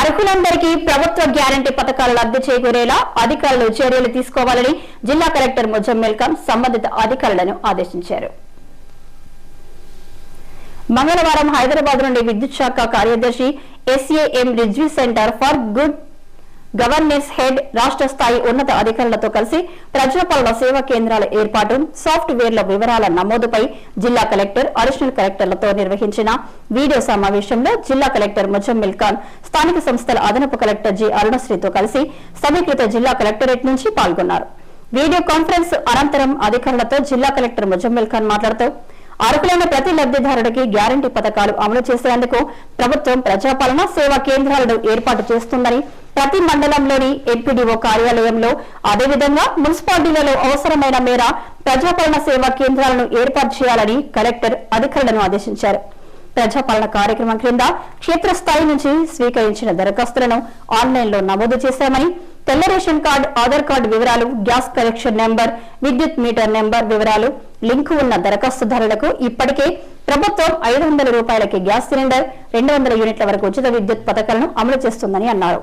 అర్హులందరికీ ప్రభుత్వ గ్యారంటీ పథకాలు లబ్ధి చేకూరేలా అధికారులు చర్యలు తీసుకోవాలని జిల్లా కలెక్టర్ ముజమ్మిల్ ఖాన్ సంబంధిత అధికారులను ఆదేశించారు. మంగళవారం హైదరాబాద్ నుండి విద్యుత్ శాఖ కార్యదర్శి SAM Rizvi centre for good governance head రాష్ట్ర స్థాయి ఉన్నత అధికారులతో కలిసి ప్రజాపాలన సేవా కేంద్రాల ఏర్పాటు సాఫ్ట్వేర్ల వివరాల నమోదుపై జిల్లా కలెక్టర్ అడిషనల్ కలెక్టర్లతో నిర్వహించిన వీడియో సమావేశంలో జిల్లా కలెక్టర్ ముజమ్మిల్ ఖాన్ స్థానిక సంస్థల అదనపు కలెక్టర్ జి. అరుణశ్రీతో కలిసి సమీకృత జిల్లా కలెక్టరేట్ నుంచి పాల్గొన్నారు. వీడియో కాన్ఫరెన్స్ అనంతరం అధికారులతో జిల్లా కలెక్టర్ ముజమ్మిల్ ఖాన్ మాట్లాడుతూ అర్హులైన ప్రతి లబ్దిదారుడికి గ్యారంటీ పథకాలు అమలు చేసేందుకు ప్రభుత్వం ప్రజాపాలన సేవా కేంద్రాలను ఏర్పాటు చేస్తుందని ప్రతి మండలంలోని ఎంపీడీఓ కార్యాలయంలో అదేవిధంగా మున్సిపాలిటీలలో అవసరమైన మేర ప్రజాపాలన సేవా కేంద్రాలను ఏర్పాటు చేయాలని కలెక్టర్ అధికారులను ఆదేశించారు. ప్రజాపాలన కార్యక్రమం క్రింద క్షేత్రస్థాయి నుంచి స్వీకరించిన దరఖాస్తులను ఆన్లైన్లో నమోదు చేశామని తెల్ల రేషన్ కార్డు ఆధార్ కార్డు వివరాలు గ్యాస్ కనెక్షన్ నెంబర్ విద్యుత్ మీటర్ నెంబర్ వివరాలు లింకు ఉన్న దరఖాస్తుదారులకు ఇప్పటికే ప్రభుత్వం ఐదు వందల రూపాయలకి గ్యాస్ సిలిండర్ రెండు వందల యూనిట్ల వరకు ఉచిత విద్యుత్ పథకాలను అమలు చేస్తుందని అన్నారు.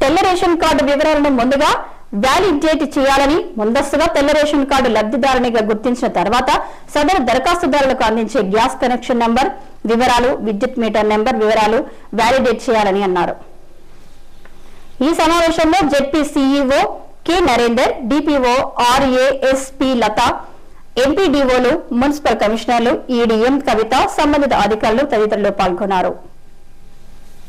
తెల్ల రేషన్ కార్డు వివరాలను ముందుగా వ్యాలిడేట్ చేయాలని ముందస్తుగా తెల్ల రేషన్ కార్డు లబ్దిదారునిగా గుర్తించిన తర్వాత సదరు దరఖాస్తుదారులకు అందించే గ్యాస్ కనెక్షన్ నంబర్ వివరాలు విద్యుత్ మీటర్ నెంబర్ వివరాలు వ్యాలిడేట్ చేయాలని అన్నారు. ఈ సమావేశంలో ZP CEO K Narender DPO RASP Latha ఎంపీడీఓలు municipal కమిషనర్లు ఈడీఎం కవిత సంబంధిత అధికారులు తదితరులు పాల్గొన్నారు.